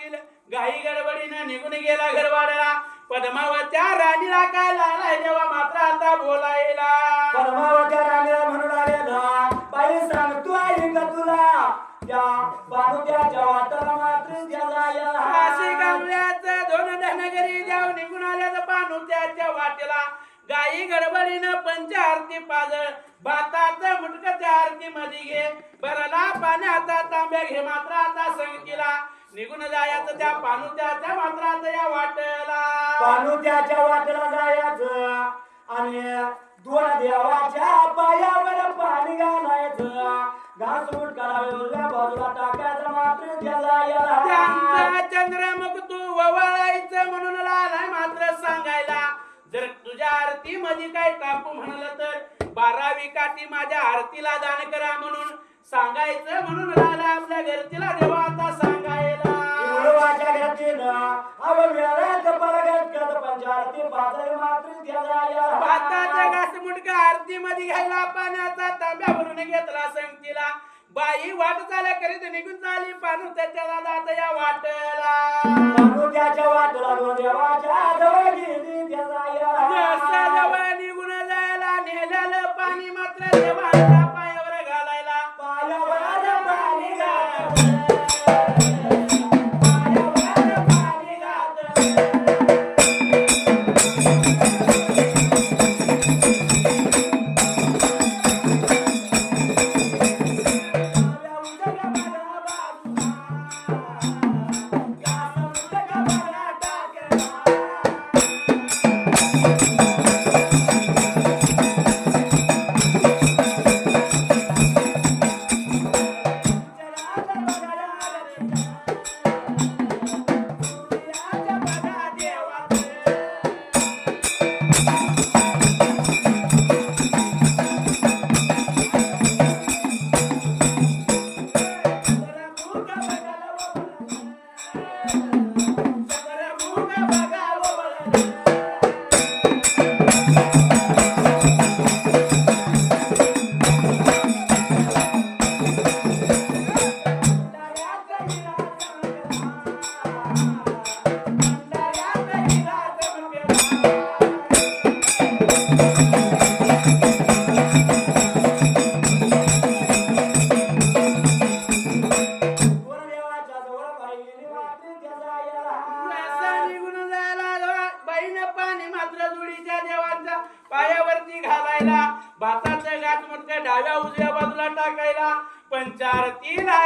पाटील घाई गडबडीनं निघून गेला घरवाड्याला. पद्मावत्या राणीला काय लागलाय जेव्हा मात्र आता बोलायला. पद्मावत्या राणीला म्हणून आलेला बाई सांग तू आई का तुला? त्या बानुक्याच्या वाटाला मात्र त्याला काशी याला. गमल्याचं दोन धनगरी देव निघून आल्याचं पानू त्याच्या वाटेला. गाई गडबडीनं पंच आरती पाजळ भाताचं मुटक त्या आरती मध्ये घे. बरला पाण्याचा तांब्या घे मात्र आता संगतीला. निघून जायचं त्या पानू त्याच्या मात्र आता या वाटेला. पानू त्याच्या वाटेला जायचं आणि दोन देवाच्या पायावर पाणी घालायचं. घासूट करावे बाजूला टाकायचं मात्र त्याला याला. त्यांचा चंद्रमुख तू ववाळायचं म्हणून लालाय मात्र सांगायला. जर तुझ्या आरती मध्ये काय टाकू म्हणलं तर बारावी काठी माझ्या आरतीला दान करा म्हणून सांगायचं म्हणून लाला आपल्या घरतीला देवा आरती मध्ये घ्यायला पाण्याचा तांब्या भरून घेतला संगतीला. बाई वाट चाल्या करीत निघून चाली पानू त्याच्या दादात या वाटला. पानू त्याच्या वाटेला दोन देवाच्या जवळ गेली निघून जायला नेलेलं पाणी मात्र देवाच्या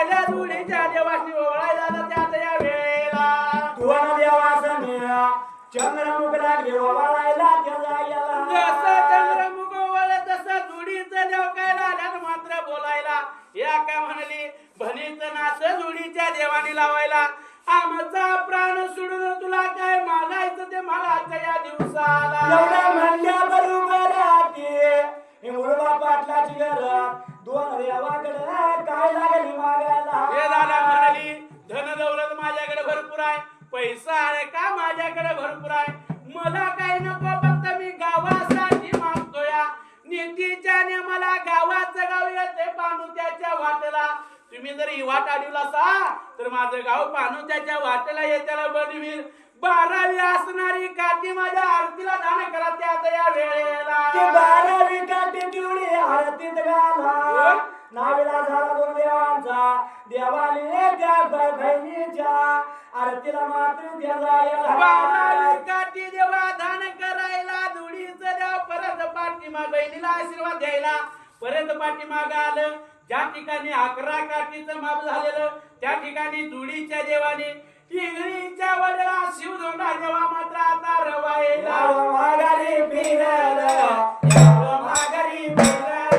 राहिल्या जुडीच्या देवाशी ओळायला त्यात या वेळेला. तुवाना देवासने चंद्रमुख लागले ओवाळायला त्याला जसं याला चंद्रमुख ओवळलं तसं जुडीचं देव काय आल्यात मात्र बोलायला. या काय म्हणाली? भनीचं नाच जुडीच्या देवानी लावायला. आमचा प्राण सोडून तुला काय मागायचं ते मागायचं या दिवसाला. एवढं म्हणल्या बरोबर मुळबा पाटलाची घरात दोन काय लागली हे दादा म्हणाली धन दौलत माझ्याकडे भरपूर आहे. पैसा आहे का माझ्याकडे भरपूर आहे? मला काही नको फक्त मी गावासाठी मागतोय. नीतीच्या मला गावाचं गाव येते पानुत्याच्या वाटेला. तुम्ही जर ही वाट अडवला असा तर माझं गाव पानुत्याच्या वाटेला येत्याला बनवील बारावी असणारी काठी माझ्या आरतीला दान करा त्या या ते वेळेला बारावी काठी पिवळी आरतीत घाला. नाविला झाला दोन देवांचा देवाने त्या बहिणीच्या आरतीला मात्र बारावी काठी देवा दान करायला धुडीचं देव परत पाठीमाग बहिणीला आशीर्वाद द्यायला. परत पाठीमाग आलं. ज्या ठिकाणी अकरा काठीचं माप झालेलं त्या ठिकाणी धुडीच्या देवाने इंगळीच्या वडला शिवधोंडा देवा मात्र आता रवायला फिरलं, माघारी फिरलं.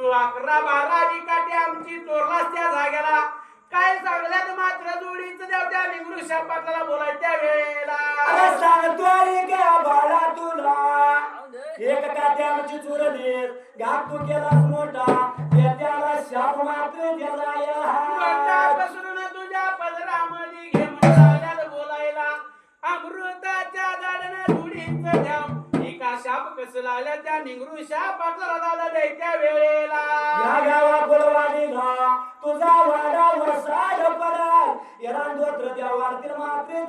परंतु अकरा बारावी काठी आमची चोरलाच त्या जागेला. काय सांगल्यात मात्र जोडीचं देव त्या निगृषा पाटलाला बोलायच्या वेळेला अरे सांगतो रे का बाळा तुला. एक काट्याची चुरलीस घात तू केलास मोठा. त्या त्याला शाप मात्र त्याला त्या निगृषा पाटला द्यायच्या वेळेला. या गावा कुलवाडीला तुझा वाडा वसाड पडाल. याला दोत्र त्या वाढतील मात्र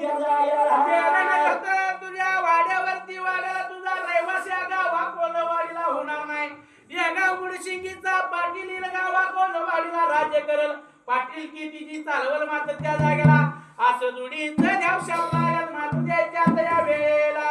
तुझ्या वाड्यावरती वाड्याला तुझा रहिवासी या गावा कोलवाडीला होणार नाही. या गाव मुळशिंगीचा पाटील गावा कोलवाडीला राज्य करल. पाटील की तिची चालवल मात्र त्या जागेला. असं जुडीचं देव लागत मात्र द्यायच्या त्या वेळेला.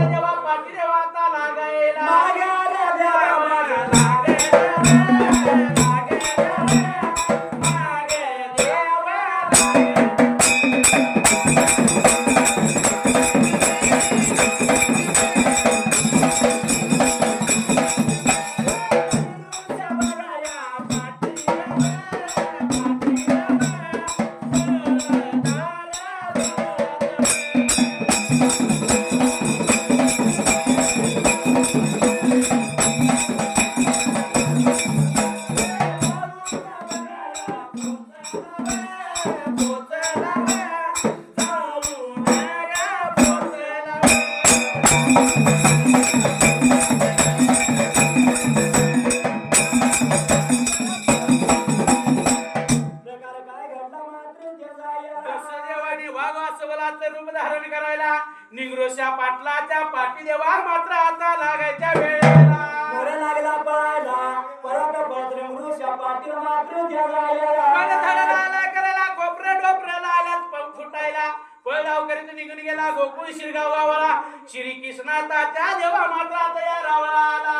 पाठी देवा मात्र आता लागायच्या वेळेला. लागला पळायला परत पत्र मृषा पाटील मात्र त्याचा मन या. धडाला आला करायला कोपऱ्या डोपऱ्याला आल्यात पंख फुटायला. पळगाव करीत निघून गेला गोकुळ शिरगाव गावाला श्री कृष्णाचा देवा मात्र आता या रावळा आला.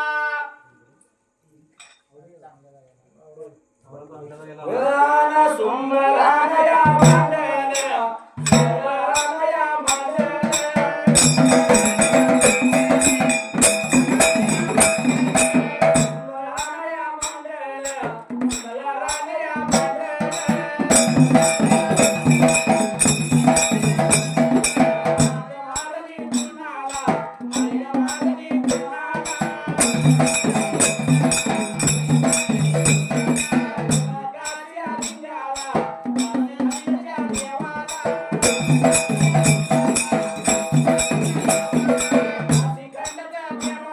रान camera.